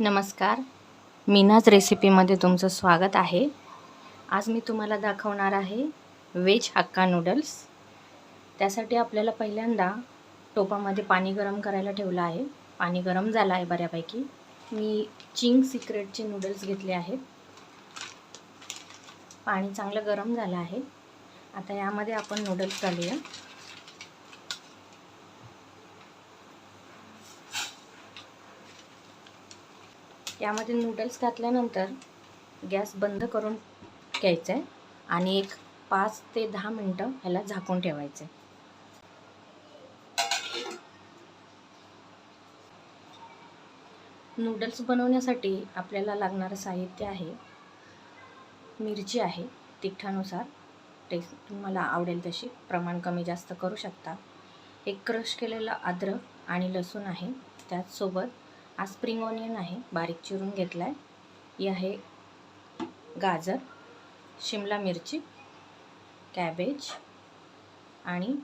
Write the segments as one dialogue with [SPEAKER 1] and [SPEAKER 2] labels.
[SPEAKER 1] नमस्कार. मीनाज रेसिपीमध्ये तुमचं स्वागत आहे. आज मी तुम्हाला दाखवणार आहे व्हेज हक्का नूडल्स. त्यासाठी आपल्याला पहिल्यांदा टोपामध्ये पाणी गरम करायला ठेवलं आहे. पाणी गरम झालं आहे बऱ्यापैकी. मी चिंग सिक्रेटचे नूडल्स घेतले आहेत. पाणी चांगलं गरम झालं आहे. आता यामध्ये आपण नूडल्स घालूया. यामध्ये नूडल्स घातल्यानंतर गॅस बंद करून घ्यायचा आहे आणि एक पाच ते दहा मिनटं ह्याला झाकून ठेवायचं आहे नूडल्स बनवण्यासाठी आपल्याला लागणारं साहित्य आहे मिरची आहे तिखटानुसार. टेस्ट तुम्हाला आवडेल तशी प्रमाण कमी जास्त करू शकता. एक क्रश केलेलं अद्रक आणि लसूण आहे त्याचसोबत हा स्प्रिंग ऑनियन आहे. बारीक चिरून घेतला आहे ही आहे गाजर शिमला मिरची कॅबेज आणि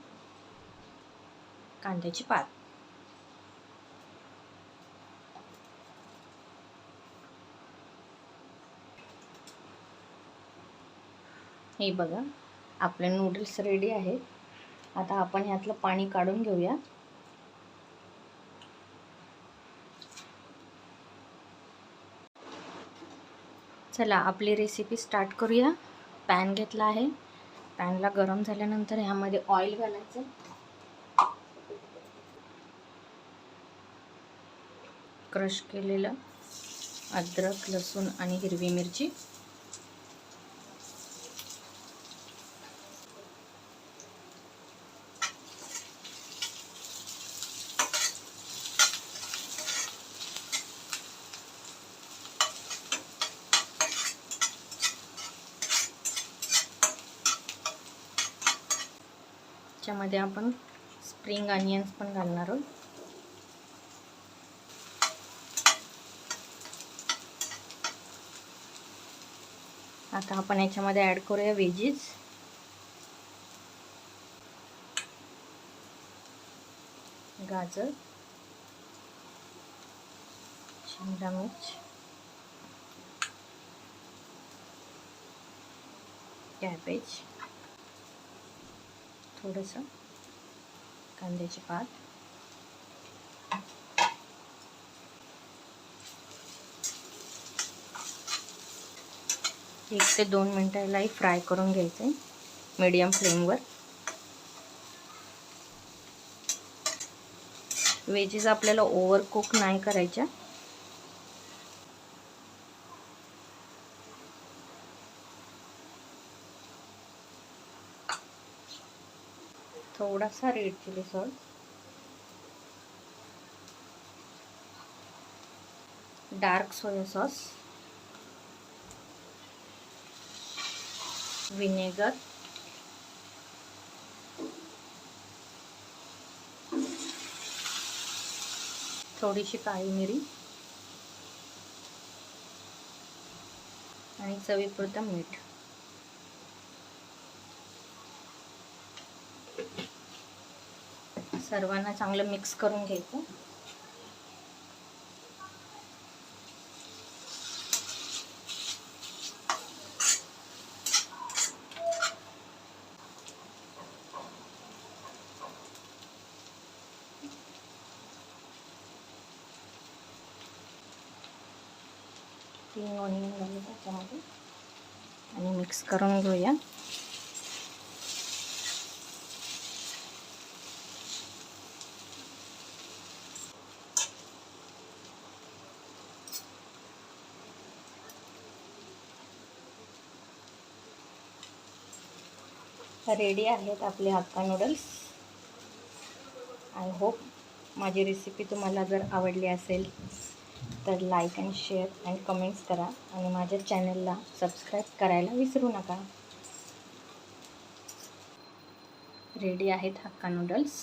[SPEAKER 1] कांद्याची पात. हे बघा आपले नूडल्स रेडी आहेत. आता आपण ह्यातलं पाणी काढून घेऊया. चला आपली रेसिपी स्टार्ट करूया. पॅन घेतला आहे. पॅनला गरम झाल्यानंतर ह्यामध्ये ऑइल घालायचं. क्रश केलेलं अद्रक लसूण आणि हिरवी मिरची. याच्यामध्ये आपण स्प्रिंग अनियन्स पण घालणार आहोत. आता आपण याच्यामध्ये ॲड करूया वेजीज गाजर. शिमला मिर्च. कॅबेज. थोडंसं कांद्याची पात. एक ते दोन मिनटालाही फ्राय करून घ्यायचं आहे मीडियम फ्लेमवर. वेजेस आपल्याला ओव्हर कुक नाही करायच्या. थोडासा red chilli salt. Dark soya sauce. Vinegar. थोडीशी काळी मिरी. आणि चवीपुरतं मीठ. सर्वांना चांगलं मिक्स करून घ्यायचं तीन ऑनियन घालू त्याच्यामध्ये. आणि मिक्स करून घेऊया. रेडी आहेत आपले हक्का नूडल्स. आय होप माझी रेसिपी तुम्हाला जर आवडली असेल तर like and share and comments करा आणि माझ्या चॅनलला सबस्क्राईब करायला विसरू नका. रेडी आहेत हक्का नूडल्स?